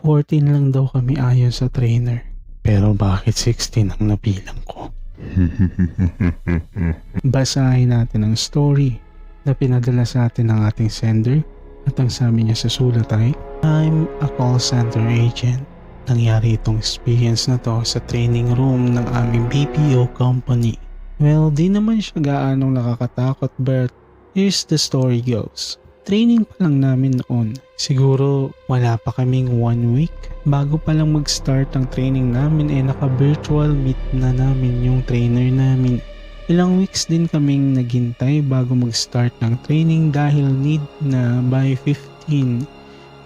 14 lang daw kami ayon sa trainer. Pero bakit 16 ang nabilang ko? Basahin natin ang story na pinadala sa atin ng ating sender at ang sabi niya sa sulat ay I'm a call center agent. Nangyari itong experience na to sa training room ng aming BPO company. Well, di naman siya gaanong nakakatakot but here's the story goes. Training pa lang namin noon. Siguro wala pa kaming one week. Bago pa lang mag-start ang training namin eh naka-virtual meet na namin yung trainer namin. Ilang weeks din kaming naghintay bago mag-start ng training dahil need na by 15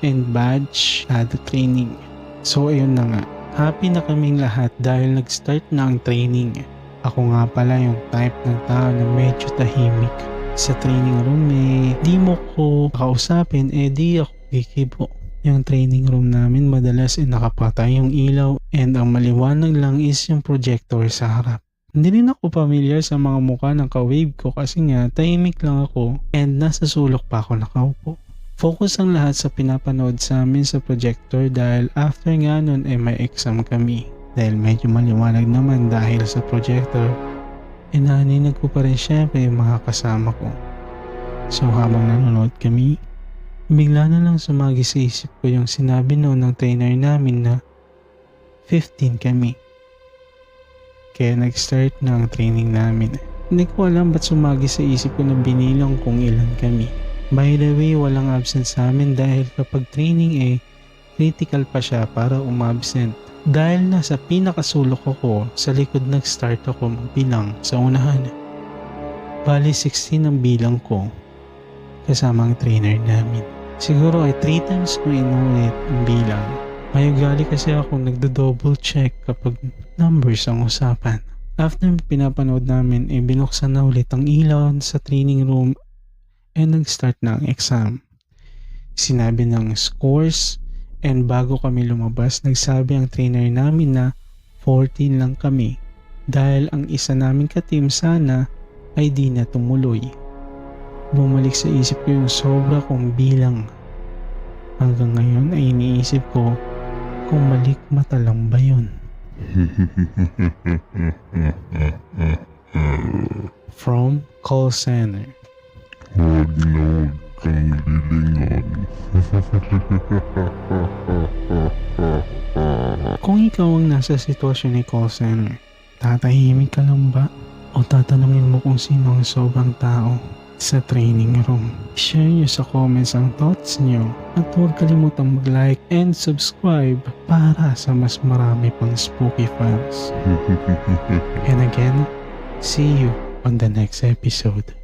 and badge ada training. So ayun na nga, happy na kaming lahat dahil nag-start na ang training. Ako nga pala yung type ng tao na medyo tahimik. Sa training room eh, di mo ko kausapin eh di ako kikibo. Yung training room namin madalas eh nakapatay yung ilaw and ang maliwanag lang is yung projector sa harap. Hindi rin ako familiar sa mga mukha ng ka-wave ko kasi nga tahimik lang ako and nasa sulok pa ako nakaupo. Focus ang lahat sa pinapanood sa amin sa projector dahil after nga nun eh may exam kami. Dahil medyo maliwanag naman dahil sa projector, inaninag ko pa rin syempre yung mga kasama ko. So habang nanonood kami, bigla na lang sumagi sa isip ko yung sinabi noon ng trainer namin na 15 kami. Kaya nag-start na ang training namin. Hindi ko alam ba't sumagi sa isip ko na binilang kung ilan kami. By the way, walang absent sa amin dahil kapag training eh, critical pa siya para umabsent. Dahil nasa pinakasulok ako, sa likod nag-start ako magbilang sa unahan. Bali 16 ang bilang ko kasama ang trainer namin. Siguro ay 3 times ko inulit ang bilang. May ugali kasi ako nagdo-double check kapag numbers ang usapan. After pinapanood namin, eh binuksan na ulit ang ilaw sa training room and nag-start na ang exam. Sinabi ng scores and bago kami lumabas, nagsabi ang trainer namin na 14 lang kami dahil ang isa naming ka-team sana ay di na tumuloy. Bumalik sa isip ko yung sobra kong bilang. Hanggang ngayon ay iniisip ko kung malik mata lang ba yun. From call center. Na huwag kang lilingon. Kung ikaw ang nasa sitwasyon ni call center, tatahimik ka lang ba? O tatanungin mo kung sino ang sobrang tao sa training room? Share nyo sa comments ang thoughts nyo at huwag kalimutang mag-like and subscribe para sa mas marami pang spooky files. And again, see you on the next episode.